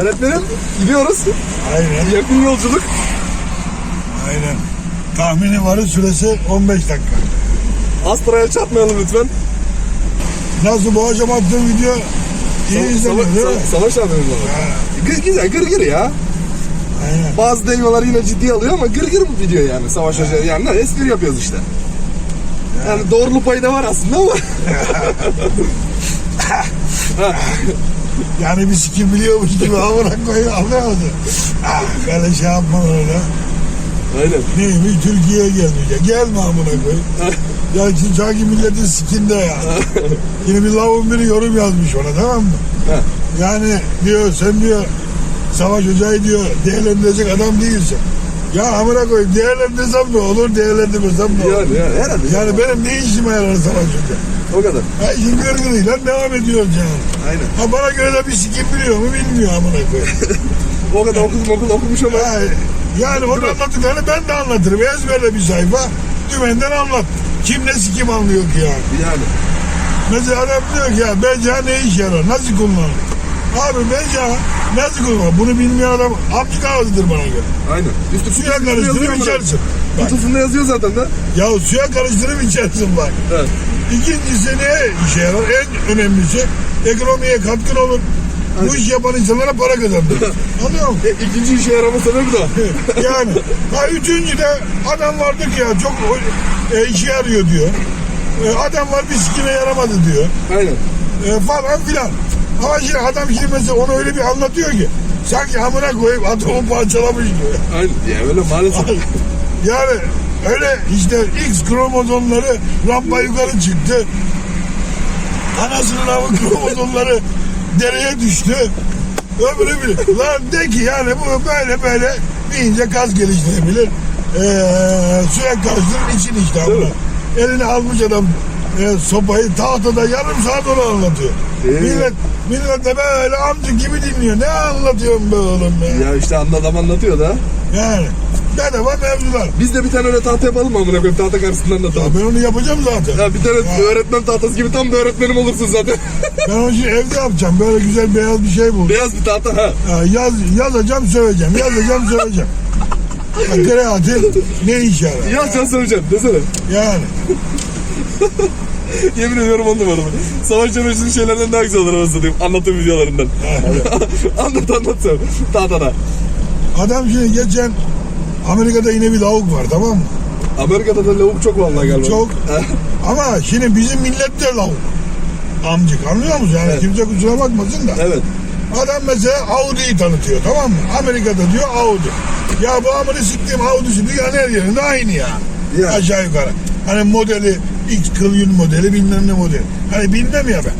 Öğretmenim gidiyoruz. Aynen. Yakın yolculuk. Aynen. Tahmini varı süresi 15 dakika. Astra'ya çarpmayalım lütfen. Nasıl bu akşam attığım video iyi Sa- izleniyor değil mi? sa- Savaş var. Gır, güzel gır gır ya. Aynen. Bazı demiyorlar yine ciddi alıyor ama gır gır bu video yani. Savaş hoca yani ne, espri yapıyoruz işte. Yani doğruluk payı da var aslında ama. Yani bir sikim biliyormuş gibi amına koyuyor musun? Ah, böyle şey yapma öyle. Aynen. Neymiş Türkiye'ye gelmeyecek. Gelme amına koy. ya şimdi sanki milletin sikinde ya. Yine bir lavun biri yorum yazmış ona tamam mı? Yani diyor sen diyor Savaş Hoca'yı diyor değerlendirecek adam değilsin. Ya amına koy değerlendirsem ne olur değerlendirmesem ne olur? Yani, yani herhalde. Yani benim ne işime yarar Savaş Hoca? O kadar. Ha gırgırıyla devam ediyoruz yani. Aynen. Ha bana göre de bir sikim biliyor mu bilmiyor amına koy. O kadar okudum okul okumuş ama. Ha, yani onun anlattıklarını ben de anlatırım. Ezberle bir sayfa dümenden anlat. Kim ne sikim anlıyor ki yani. Yani. Mesela adam diyor ki ya beca ne iş yarar? Nasıl kullanılır? Abi beca nasıl kullanılır? Bunu bilmeyen adam amcık ağzıdır bana göre. Aynen. Üstü Suya karıştırıp içersin. Bak, Kutusunda yazıyor zaten de. ya suya karıştırıp içersin bak. Evet. İkincisi ne işe yarar? En önemlisi ekonomiye katkın olur. Bu iş yapan insanlara para kazandırır. Anlıyor musun? E, ikinci işe yarama sebebi de o. yani ha üçüncü de adam vardı ki ya çok e, işe yarıyor diyor. E, adam var bir sikine yaramadı diyor. Aynen. E, falan filan. Ama şimdi adam şimdi mesela onu öyle bir anlatıyor ki sanki amına koyup atomu parçalamış gibi. Aynen. Ya öyle maalesef. Yani öyle işte X kromozomları rampa yukarı çıktı. Anasının avı kromozomları dereye düştü. Öbürü bir. Lan de ki yani bu böyle böyle deyince gaz geliştirebilir. Ee, suya karıştırır için işte abla. Eline almış adam e, sopayı tahtada yarım saat onu anlatıyor. Ee? Millet millet de böyle amca gibi dinliyor. Ne anlatıyorsun be oğlum ya? ya işte anda adam anlatıyor da. Yani bedava mevzular. Biz de bir tane öyle tahta yapalım mı amına koyayım tahta karşısında Ya anlatalım. ben onu yapacağım zaten. Ya bir tane Ya. öğretmen tahtası gibi tam da öğretmenim olursun zaten. Ben onu şimdi evde yapacağım. Böyle güzel beyaz bir şey buldum. Beyaz bir tahta ha. Ya yaz, yazacağım söyleyeceğim. Yazacağım söyleyeceğim. Ya Kreatin ne iş yarar? Ya sen söyleyeceksin desene. Yani. Yemin ediyorum on numara. Savaş çamaşırı şeylerden daha güzel olur anasını satayım. Anlatım videolarından. anlat anlat sen. Tahtada. Adam şimdi geçen Amerika'da yine bir lavuk var tamam mı? Amerika'da da lavuk çok vallahi galiba. Çok. Ama şimdi bizim millet de lavuk. Amcık anlıyor musun? Yani Evet. kimse kusura bakmasın da. Evet. Adam mesela Audi'yi tanıtıyor tamam mı? Amerika'da diyor Audi. Ya bu amını siktiğim Audi'si dünyanın her yerinde aynı ya. Ya. Aşağı yukarı. Hani modeli X kıl modeli bilmem ne modeli. Hani bilmem ya ben.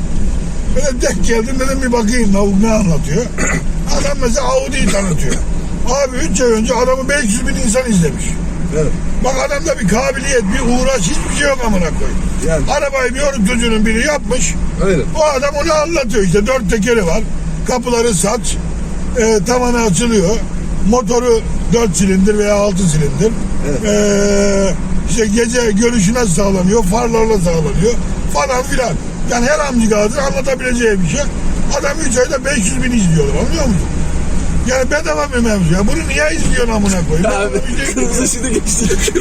Böyle denk geldim dedim bir bakayım lavuk ne anlatıyor. Adam mesela Audi'yi tanıtıyor. Abi 3 ay önce adamı 500 bin insan izlemiş. Evet. Bak adamda bir kabiliyet, bir uğraş hiçbir şey yok amına koy. Yani. Arabayı bir çocuğunun biri yapmış. Aynen. Bu adam onu anlatıyor işte dört tekeri var. Kapıları saç. E, tavanı açılıyor. Motoru dört silindir veya altı silindir. Evet. E, işte gece görüşü nasıl sağlanıyor? Farlarla sağlanıyor. Falan filan. Yani her amcıgazın anlatabileceği bir şey. Adam 3 ayda 500 bin izliyorlar anlıyor musun? Yani bedava bir mevzu ya. Bunu niye izliyorsun amına koyayım? Ben Abi şey- kırmızı ışığı geçtik.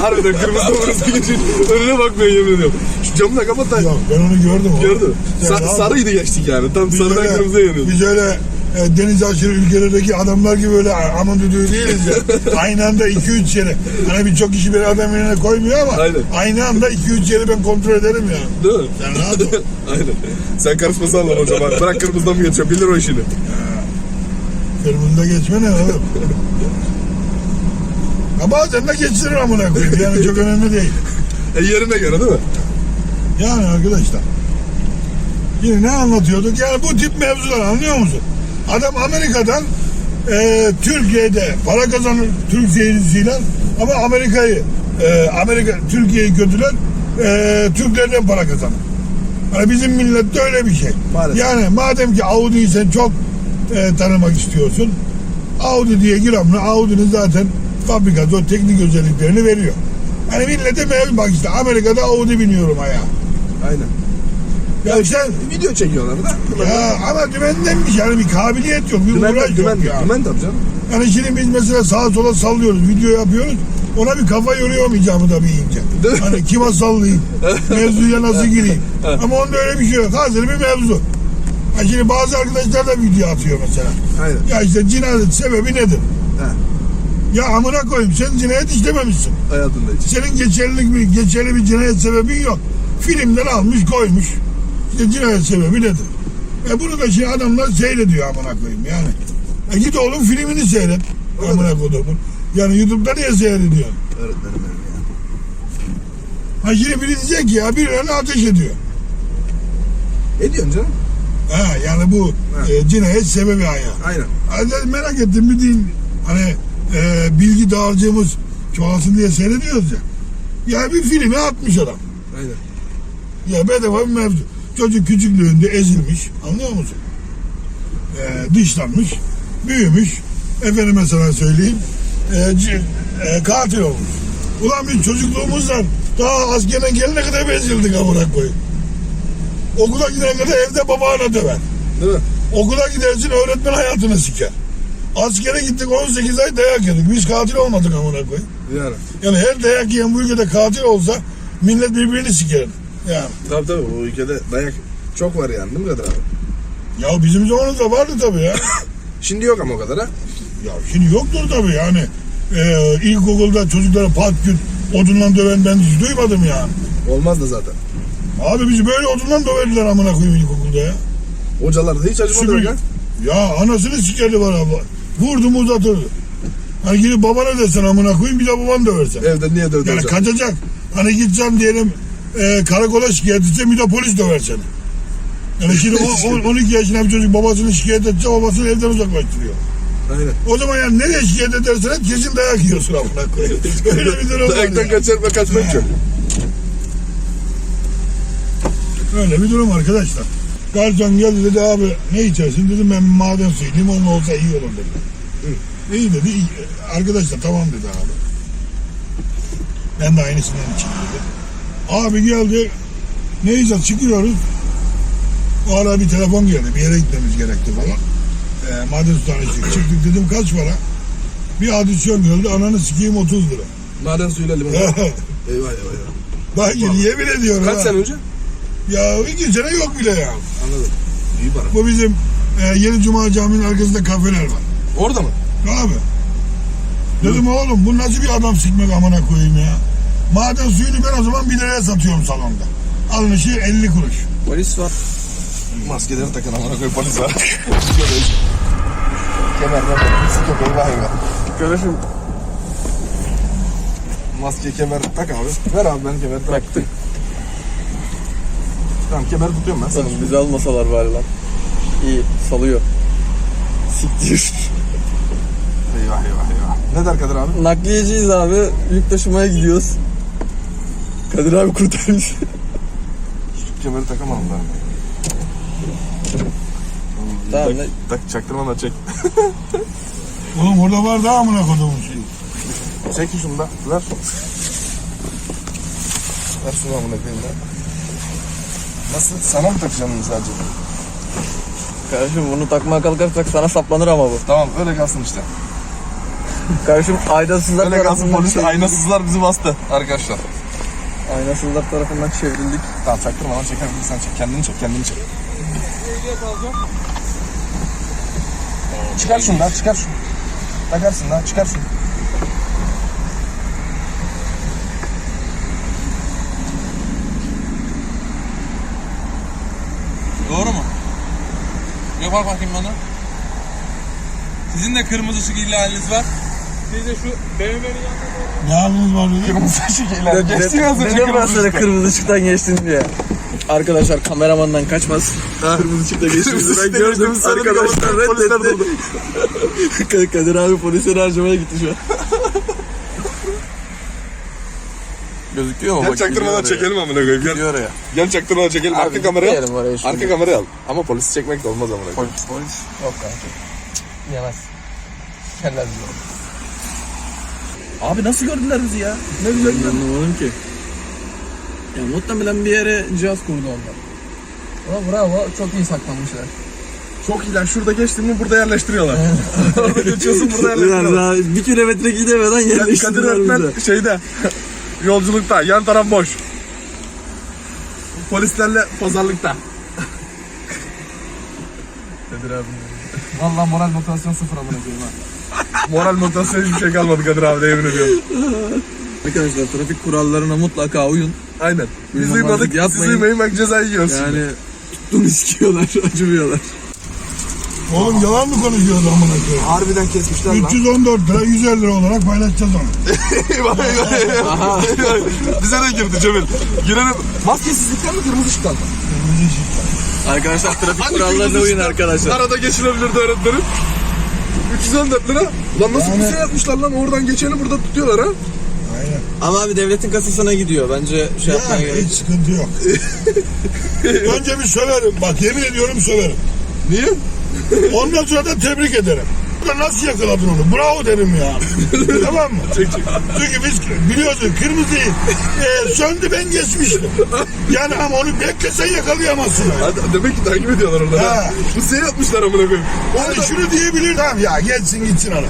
Harbiden kırmızı kırmızı geçtik. Önüne bakmıyor yemin ediyorum. Şu camı da kapat da. Yok ben onu gördüm. Sen Sa- abi- sarıydı geçtik yani. Tam sarıdan öyle- kırmızıya yanıyordu. Biz öyle e, deniz aşırı ülkelerdeki adamlar gibi öyle aman düdüğü değiliz ya. aynı anda 2-3 yere. Hani birçok kişi bir adam yerine koymuyor ama Aynen. aynı anda 2-3 yeri ben kontrol ederim ya. Değil mi? Sen rahat ol. Aynen. Sen karışmasan lan hocam. Bırak kırmızıdan mı geçiyor? Bilir o işini. Kırmızıda geçme ne oğlum? Ha bazen de geçirir amına koyayım. Yani çok önemli değil. E yerine göre değil mi? Yani arkadaşlar. Yine ne anlatıyorduk? Yani bu tip mevzular anlıyor musun? Adam Amerika'dan e, Türkiye'de para kazanır Türk seyircisiyle ama Amerika'yı e, Amerika Türkiye'yi kötüler e, Türklerden para kazanır. Yani bizim millette öyle bir şey. Maalesef. Yani madem ki Audi'yi sen çok e, tanımak istiyorsun Audi diye gir amına Audi'nin zaten fabrikası o teknik özelliklerini veriyor. Hani millete mevzu bak işte Amerika'da Audi biniyorum ayağa. Aynen. Ya sen Video çekiyorlar da. ya ama dümendenmiş yani bir kabiliyet yok, bir Dümen, uğraş dümen, yok ya. dümen tabii canım. Yani şimdi biz mesela sağa sola sallıyoruz, video yapıyoruz. Ona bir kafa yoruyamayacağımı da bilince. Değil mi? Hani kime sallayayım, mevzuya nasıl gireyim. Ama onda öyle bir şey yok. Hazır bir mevzu. Ha şimdi bazı arkadaşlar da video atıyor mesela. Aynen. Ya işte cinayet sebebi nedir? He. Ya amına koyayım sen cinayet işlememişsin. Hayatında hiç. Senin geçerli bir, geçerli bir cinayet sebebin yok. Filmden almış koymuş. İşte cinayet sebebi nedir? E bunu da şimdi adamlar seyrediyor amına koyayım yani. E git oğlum filmini seyret. Amına koyduğumun. Yani YouTube'da niye seyrediyor? Öğretmenim benim ya. Ha şimdi biri diyecek ki ya birilerine ateş ediyor. Ediyorsun canım. Ha yani bu Ha. e, cinayet sebebi ayağı. Aynen. Hadi merak ettim bir din hani e, bilgi dağarcığımız çoğalsın diye seyrediyoruz ya. Ya bir filmi atmış adam. Aynen. Ya bedava bir mevzu. Çocuk küçüklüğünde ezilmiş. Anlıyor musun? Ee, dışlanmış. Büyümüş. Efendime sana söyleyeyim. E, c- e, katil olmuş. Ulan biz çocukluğumuzdan daha askerden gelene kadar ezildik amına koyayım. Okula kadar evde babana döver. Değil mi? Okula gidersin öğretmen hayatını siker. Askere gittik 18 ay dayak yedik. Biz katil olmadık amına koyayım. Yani. Yani her dayak yiyen bu ülkede katil olsa millet birbirini siker. Yani. Tabii tabii o ülkede dayak çok var yani değil mi Kadir abi? Ya bizim zamanımızda vardı tabii ya. Şimdi yok ama o kadar ha. ya şimdi yoktur tabii yani. Ee, ilkokulda çocuklara pat gün odunla döven ben hiç duymadım ya. Olmaz da zaten. Abi bizi böyle odunla döverdiler amına koyayım ilkokulda ya. Hocalar da hiç acımadı ya. Ya anasını sikerdi bana. Vurdu mu uzatırdı. Hani gidip babana desen amına koyayım bir de baban döversen. Evde niye dövdü Yani hocam? kaçacak. Hani gideceğim diyelim e, karakola şikayet edeceğim bir de polis döver seni. Yani şimdi o, o- 12 yaşında bir çocuk babasını şikayet edecek babasını evden uzaklaştırıyor. Aynen. O zaman yani nereye şikayet edersen et kesin dayak yiyorsun amına koyayım. Öyle bir durum var Dayaktan ya. kaçar ve kaçmak yok. Öyle bir durum arkadaşlar. Garson geldi dedi abi ne içersin dedim ben maden suyu limonlu olsa iyi olur dedi. İyi dedi iyi. arkadaşlar tamam dedi abi. Ben de aynısından içeyim dedi. Abi geldi neyse çıkıyoruz. O ara bir telefon geldi bir yere gitmemiz gerekti falan. E, maden su tanıştık çıktık dedim kaç para? Bir adisyon geldi ananı sikeyim 30 lira. Maden suyuyla limon. eyvah eyvah eyvah. Bak yemin ediyorum Kaç ha. sene önce? Ya iki sene yok bile ya. Anladım. İyi para. Bu bizim e, Yeni Cuma Camii'nin arkasında kafeler var. Orada mı? Abi. Dedim oğlum bu nasıl bir adam sikmek amına koyayım ya. Maden suyunu ben o zaman 1 liraya satıyorum salonda. Almışı 50 kuruş. Polis var. Maskeleri takın amına koy polis var. Kemerden sıkı eyvah eyvah. Kardeşim Maske kemer tak abi. Ver abi ben kemeri tak. baktık. Tamam kemeri tutuyorum ben. Sen Oğlum bizi almasalar bari lan. İyi salıyor. Siktir. Eyvah eyvah eyvah. Ne der Kadir abi? Nakliyeciyiz abi. Yük taşımaya gidiyoruz. Kadir abi kurtarmış. Kemeri takamadım da. tamam ne? Tak çaktırmadan çek. Oğlum orada var daha amına koyduğum şey. Çek şunu da. Ver. Ver şunu amına koyayım da. Nasıl? Sana mı takacağım bunu sadece? Kardeşim bunu takmaya kalkarsak sana saplanır ama bu. Tamam öyle kalsın işte. Kardeşim aynasızlar Öyle kalsın polis çevrildik. aynasızlar bizi bastı arkadaşlar. Aynasızlar tarafından çevrildik. Tamam çaktırma lan çekebilirsen çek. Kendini çek kendini çek. Çıkar şunu da çıkar şunu. Takarsın da çıkar şunu. Bak bakayım bana. Sizin de kırmızı ışık ihlaliniz var. Siz de şu BMW'nin yanında Ne haliniz var dedi. Kırmızı ışık ilan. Geçti mi az önce kırmızı bahsede ışık? kırmızı ışıktan geçtin diye. Arkadaşlar kameramandan kaçmaz. Kırmızı ışıkta geçtiğimizi ben gördüm. Arkadaşlar polisler reddetti. Kadir abi polisleri harcamaya gitti şu an. Gözüküyor mu? Gel Bak, çaktırmadan gidiyor oraya. çekelim amına koyayım. Gel. Gidiyor oraya. Gel çaktırmadan çekelim. Abi, Arka kamerayı al. gitmeyelim oraya şimdi. Arka kamerayı al. Ama polisi çekmek de olmaz amına koyayım. Polis, polis. Yok kanka. Yemez. Yerler bizi. Abi nasıl gördüler bizi ya? Ne güzel Ben anlamadım ki. Ya muhtemelen bir yere cihaz kurdu onlar. Ama bravo çok iyi saklanmışlar. Çok iyiler. Şurada geçtin mi burada yerleştiriyorlar. Orada geçiyorsun burada yerleştiriyorlar. daha bir kilometre gidemeden Kadir yerleştirdiler öğretmen bizi. şeyde yolculukta yan taraf boş. Polislerle pazarlıkta. Kadir abi. Valla moral motivasyon sıfır amına koyayım ha. Moral motivasyon hiçbir şey kalmadı Kadir abi de yemin ediyorum. Arkadaşlar trafik kurallarına mutlaka uyun. Aynen. Biz uymadık, siz uymayın bak cezayı yiyoruz. Yani... Tuttuğunu istiyorlar, acımıyorlar. Oğlum yalan mı konuşuyoruz amına koyayım? Harbiden kesmişler lan. 314 lira 150 lira olarak paylaşacağız onu. Bize de girdi Cemil. Girelim. Maskesizlikten mi kırmızı ışıktan mı? Kırmızı ışık. Arkadaşlar trafik Hangi kurallarına uyun ışıktan arkadaşlar. Arada geçilebilirdi öğretmenim. 314 lira. Lan nasıl Yani- bir şey yapmışlar lan oradan geçeni burada tutuyorlar ha? Aynen. Ama abi devletin kasasına gidiyor. Bence şey yapmaya Yani gerek hiç sıkıntı yok. Önce bir söverim. Bak yemin ediyorum söverim. Niye? Ondan sonra da tebrik ederim. Nasıl yakaladın onu? Bravo derim ya. tamam mı? Çünkü biz biliyorsun kırmızıyı e, söndü ben geçmiştim. Yani ama onu beklesen yakalayamazsın. Hadi, demek ki takip ediyorlar orada. Ha. Ha. Bu şey yapmışlar amına koyayım. Yani Orada... şunu diyebilir tamam ya geçsin gitsin ara.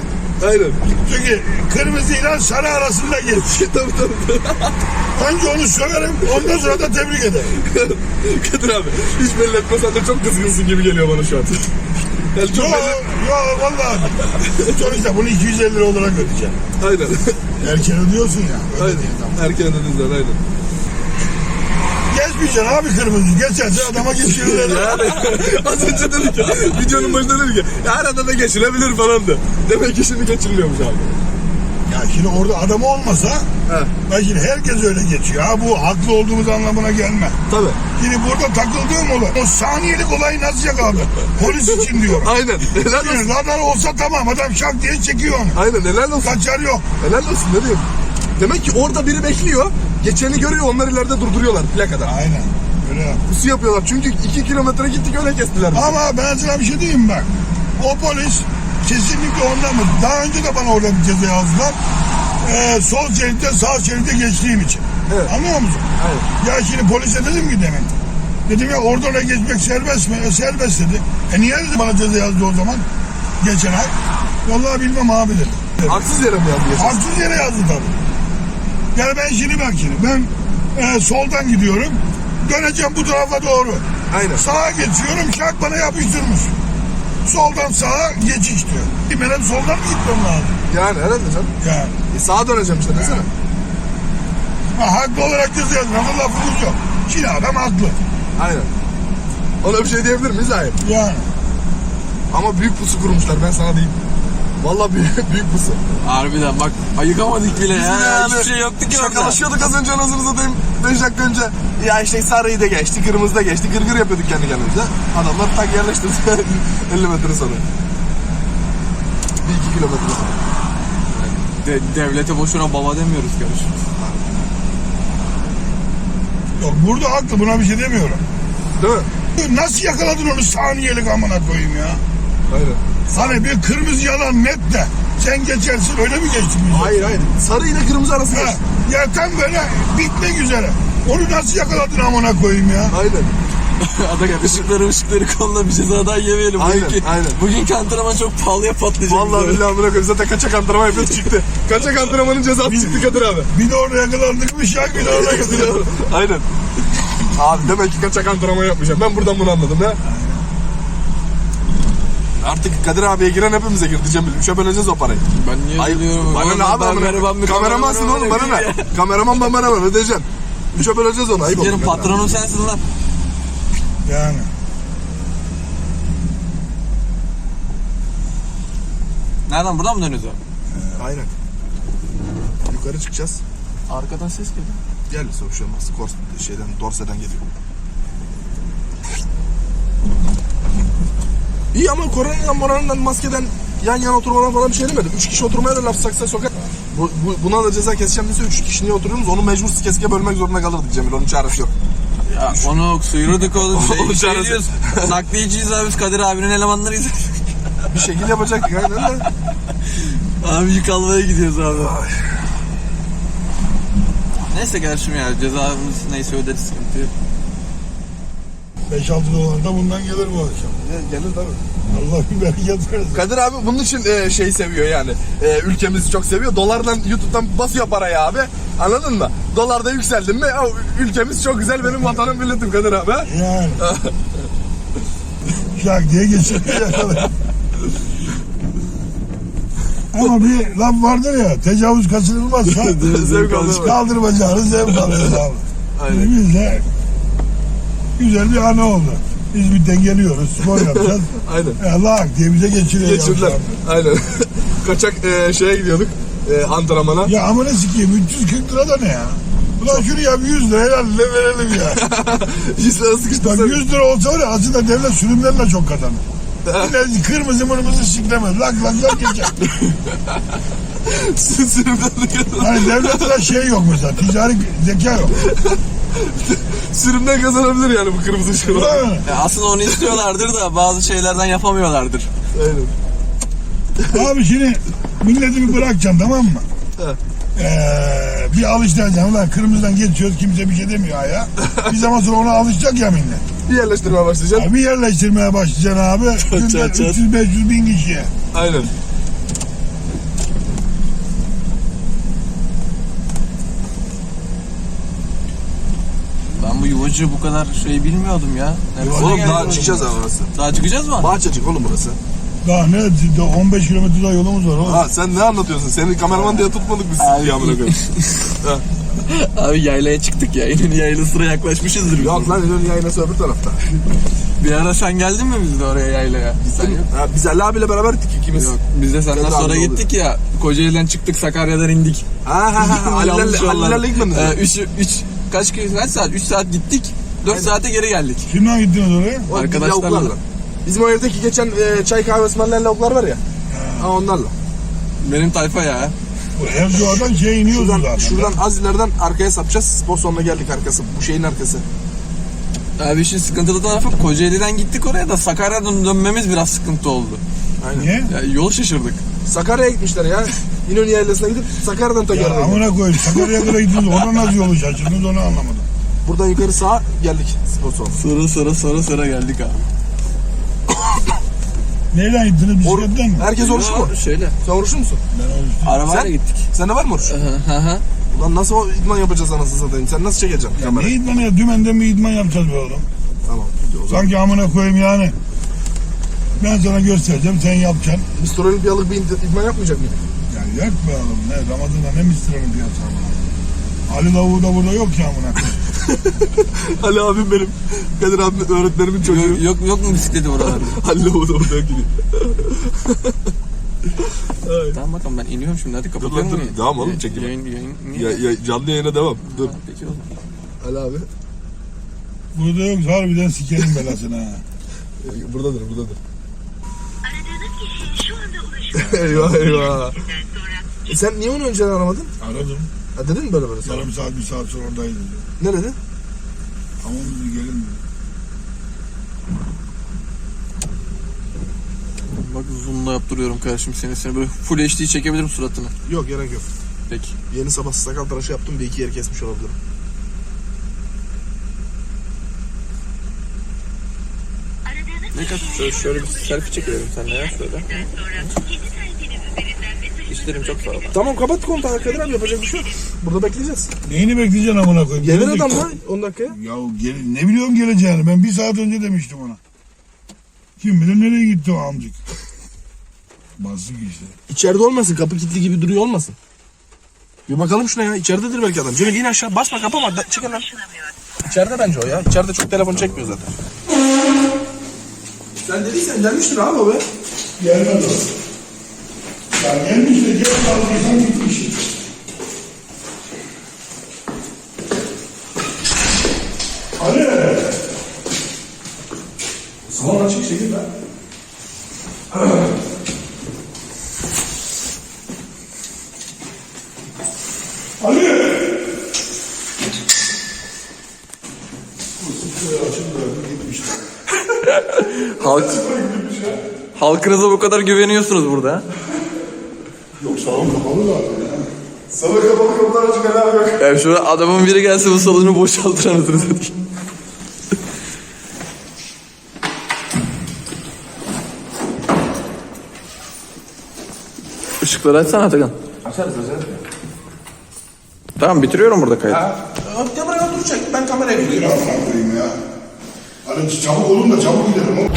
Aynen. Çünkü kırmızıyla sarı arasında geç. tabii tabii. Önce onu söverim ondan sonra da tebrik ederim. Kadir abi hiç belli etmesen de çok kızgınsın gibi geliyor bana şu an. Yani çok Yo belli. yo vallahi. Sonuçta bunu 250 lira olarak ödeyeceğim. Aynen. Erken ödüyorsun ya. Aynen. Erken ödedizler aynen. Geçmeyeceksin abi kırmızı. Geçerse adama geçirirler. Yani az önce dedik ya videonun başında dedik ya "Ya arada da geçilebilir falan da. Demek ki şimdi geçiriliyormuş abi. ya şimdi orada adam olmasa He. şimdi herkes öyle geçiyor. Ha bu haklı olduğumuz anlamına gelme. Tabii. Şimdi burada takıldığım olay. O saniyelik olayı nasıl yakaladı? Polis için diyorum. Aynen. Helal olsun. Yani radar olsa tamam adam şak diye çekiyor onu. Aynen helal olsun. Kaçar yok. Helal olsun ne diyeyim. Demek ki orada biri bekliyor. Geçeni görüyor onlar ileride durduruyorlar plakada. Aynen. Öyle yap. Pusu yapıyorlar çünkü 2 kilometre gittik öyle kestiler. bizi. Ama ben sana bir şey diyeyim bak. O polis kesinlikle ondan mı? Daha önce de bana orada bir ceza yazdılar. Ee, sol şeritte sağ şeritte geçtiğim için. Evet. Anlıyor musun? Hayır. Ya şimdi polise dedim ki demin. Dedim ya orada oraya geçmek serbest mi? E, serbest dedi. E niye dedi bana ceza yazdı o zaman? Geçen ay. Vallahi bilmem abi dedi. Haksız yere mi yazdı? Haksız yere yazdı tabii. Yani ben şimdi bak şimdi ben e, soldan gidiyorum. Döneceğim bu tarafa doğru. Aynen. Sağa geçiyorum şak bana yapıştırmış. Soldan sağa geçiş diyor. Ben hep soldan mı gitmem lazım? Yani herhalde canım. Yani. E, sağa döneceğim işte desene. Ha, haklı olarak yazdım ama lafımız yok. Şimdi adam haklı. Aynen. Ona bir şey diyebilir miyiz? Hayır. Yani. Ama büyük pusu kurmuşlar ben sana diyeyim. Vallahi büyük, büyük pusu. Harbiden bak ayıkamadık bile ya. Yani Hiçbir şey yoktu ki. Şakalaşıyorduk az önce anasını satayım. 5 dakika önce. Ya işte sarıyı da geçti, kırmızı da geçti. Gırgır yapıyorduk kendi kendimize. Adamlar tak yerleştirdi 50 metre sonra. 1-2 kilometre sonra. De- devlete boşuna baba demiyoruz kardeşim. Yok burada haklı buna bir şey demiyorum. Değil mi? Nasıl yakaladın onu saniyelik amına koyayım ya? Aynen. Hani bir kırmızı yalan net de sen geçersin öyle mi geçtin? biz? Hayır hayır. Sarı ile kırmızı arasında. Ha, ya tam böyle bitmek üzere. Onu nasıl yakaladın amına koyayım ya? Aynen. Ada ışıkları ışıkları bir cezadan yemeyelim. Aynen, Bugünkü, aynen. bugünkü antrenman çok pahalıya patlayacak. Vallahi billahi amına koyayım. Zaten kaçak antrenman yapıyoruz çıktı. Kaçak antrenmanın cezası çıktı Kadir abi. Bir de orada yakalandık mı şak bir de orada yakalandık. Aynen. Abi demek ki kaçak antrenman yapmayacağım. Ben buradan bunu anladım ya. Artık Kadir abiye giren hepimize girdi Cemil. Üçe böleceğiz o parayı. Ben niye Ay, üzülüyorum? bana ne abi ben bir Kameramansın kameraman oğlum bana ne? Kameraman kameraman ödeyeceksin. Üçe böleceğiz onu. Ayıp olur. patronum sensin lan. Yani. Nereden buradan mı dönüyoruz abi? Aynen. Yukarı çıkacağız. Arkadan ses geliyor. Gel bir şey olmaz. Kors şeyden Dorse'den geliyor. İyi ama koronadan moranından maskeden yan yana oturmadan falan bir şey demedim. Üç kişi oturmaya da laf saksa sokak. Bu, bu, buna da ceza keseceğim dese üç kişi niye oturuyoruz? Onu mecbur keske bölmek zorunda kalırdık Cemil. Onun çaresi yok. Ya onu sıyırdık oğlum. Şey, Onun şey çaresi. diyoruz. Nakliyeciyiz abi biz Kadir abinin elemanlarıyız. Bir şekil yapacaktık aynen de. abi yük almaya gidiyoruz abi. Neyse kardeşim ya cezamız neyse öderiz sıkıntı yok. 5-6 dolar da bundan gelir bu akşam. Gelir tabii. Allah bir bereket versin. Kadir abi bunun için e, şey seviyor yani. E, ülkemizi çok seviyor. Dolardan YouTube'dan basıyor parayı abi. Anladın mı? Dolarda yükseldin mi? "Aa, ülkemiz çok güzel benim vatanım milletim Kadir abi. ha?" Yani. Şak diye geçirmeye kadar. Ama bir laf vardır ya, tecavüz kaçınılmazsa Zevk alıyor. kaldır bacağını zevk alıyoruz abi. Aynen. Biz de güzel bir anı oldu. İzmit'ten geliyoruz, spor yapacağız. Aynen. E, lak diye bize geçiriyor. Geçirdiler. Aynen. Kaçak e, şeye gidiyorduk. E, antrenmana. Ya amına sikeyim 340 lira da ne ya? Ulan şunu ya bir 100 lira helal verelim ya. Yüzle Bak sıkıştırsak. 100 lira olsa var ya aslında devlet sürümlerle çok kazanır. Yine kırmızı mırmızı siklemez. Lak lak lak geçer. Sürümden Hani devlette şey yok mesela. Ticari zeka yok. Sürümden kazanabilir yani bu kırmızı mi? Ya aslında onu istiyorlardır da bazı şeylerden yapamıyorlardır. Aynen. Abi şimdi milleti bir bırakacaksın tamam mı? Evet. Ee, bir alıştıracaksın. Ulan kırmızıdan geçiyoruz kimse bir şey demiyor ya. Bir zaman sonra ona alışacak ya millet. Bir yerleştirmeye başlayacaksın. Abi yerleştirmeye başlayacaksın abi. Günde çat, çat. 300-500 bin kişiye. Aynen. Ben bu kadar şey bilmiyordum ya. Neresine Oğlum daha çıkacağız abi orası. Daha çıkacağız mı? Bahçecik oğlum burası. Daha ne? Daha 15 kilometre daha yolumuz var oğlum. Ha sen ne anlatıyorsun? Seni kameraman diye tutmadık biz Abi. sizi amına koyayım. Abi yaylaya çıktık ya. İnönü yaylasına yaklaşmışızdır. biz. Yok lan İnönü yayınası öbür tarafta. Bir ara sen geldin mi bizle oraya yaylaya? Sen yok. Ha, biz Ali abiyle beraber gittik ikimiz. Yok. Biz de senden Kadir sonra abi de gittik ya. Kocaeli'den çıktık Sakarya'dan indik. Ha ha ha. Yanlış yollar. Alilerle gitmediniz mi? Ee, üç, üç, kaç, kaç saat? 3 saat gittik. 4 saate geri geldik. Kimden gittiniz oraya? O arkadaşlarla. lavuklarla. Bizim o evdeki geçen e, çay kahve ısmarlayan lavuklar var ya. Ha onlarla. Benim tayfa ya. Bu Erdoğan'dan şey iniyoruz Şuradan, zaten. şuradan az ileriden arkaya sapacağız. Spor sonuna geldik arkası. Bu şeyin arkası. Abi işin sıkıntılı tarafı Kocaeli'den gittik oraya da Sakarya'dan dönmemiz biraz sıkıntı oldu. Aynen. Niye? Ya yol şaşırdık. Sakarya'ya gitmişler ya. İnönü yaylasına gidip Sakarya'dan Ya tekrardan. amına koyayım. Sakarya'ya kadar gittiniz. Ona nasıl yolu şaşırdınız onu anlamadım. Buradan yukarı sağa geldik spor salonu. Sıra sıra sıra sıra geldik abi. Neyle gittiniz? Bisikletten mi? Herkes oruçlu mu? Şöyle. Sen oruçlu musun? Ben oruçluyum. Arabayla Sen? gittik. Sende var mı oruç? Hı hı. Ulan nasıl o idman yapacağız anasını satayım? Sen nasıl çekeceksin Ya kamerayı? ne idmanı ya? Dümenden bir idman yapacağız be oğlum. Tamam. O zaman. Sanki amına koyayım yani. Ben sana göstereceğim sen yapacaksın. Mr. Olimpiyalık bir idman yapmayacak mıydı? Yani yak be oğlum. Ne Ramazan'da ne Mr. Olimpiyatı amına. Ali Lavuğu da burada yok ki amına. koyayım. Ali abim benim. Kadir abim öğretmenimin çocuğu. Yok, yok, yok mu bisikleti buralarda? Ali o da burada gidiyor. tamam bakalım ben iniyorum şimdi hadi kapatıyorum. dur, yayını. devam oğlum, çekim. Yayın, yayın? Ya, ya, canlı yayına devam. Dur. Ha, Peki oğlum. Ali abi. Burada yok harbiden sikerim belasını ha. Buradadır, buradadır. Aradığınız kişiye şu anda ulaşılamıyor. Eyvah eyvah. E sen niye onu önceden aramadın? Aradım. Ha dedin mi böyle böyle sana? Yarım saat bir saat sonra oradaydı. Ne dedi? Tamam dedi gelin dedi. Bak zoom'la yaptırıyorum kardeşim seni. Seni böyle full HD çekebilirim suratını. Yok gerek yok. Peki. Yeni sabah sakal tıraşı yaptım bir iki yeri kesmiş olabilirim. aradığınız Ne kadar şöyle, şöyle bir selfie çekelim seninle ya şöyle. İşlerim çok sağlam. Tamam kapat kontağı Kadir abi yapacak bir şey yok. Burada bekleyeceğiz. Neyini bekleyeceksin amına koyayım? Gelir Gelecek. adam lan 10 dakikaya. Ya gel, ne biliyorum geleceğini ben bir saat önce demiştim ona. Kim bilir nereye gitti o amcık. Bastık işte. İçeride olmasın kapı kilitli gibi duruyor olmasın. Bir bakalım şuna ya içeridedir belki adam. Cemil in aşağı basma kapama da, çıkın lan. İçeride bence o ya. İçeride çok telefon çekmiyor zaten. Sen dediysen gelmiştir abi o be. Gelmez o. Ya gelmiş de gel kaldıysan gitmiş. Ali. Salon açık şekilde. Halkınıza bu kadar güveniyorsunuz burada. Yok salon kapalı da. Salon kapalı kapılar açık helal yok. Yani şöyle adamın biri gelse bu salonu boşaltır anasını satayım. Işıkları açsana Atakan. Açarız açarız. Tamam bitiriyorum burada kaydı. Ha? Kamera oturacak. Ben kameraya gidiyorum. Ben ya. Hani çabuk olun da çabuk gidelim.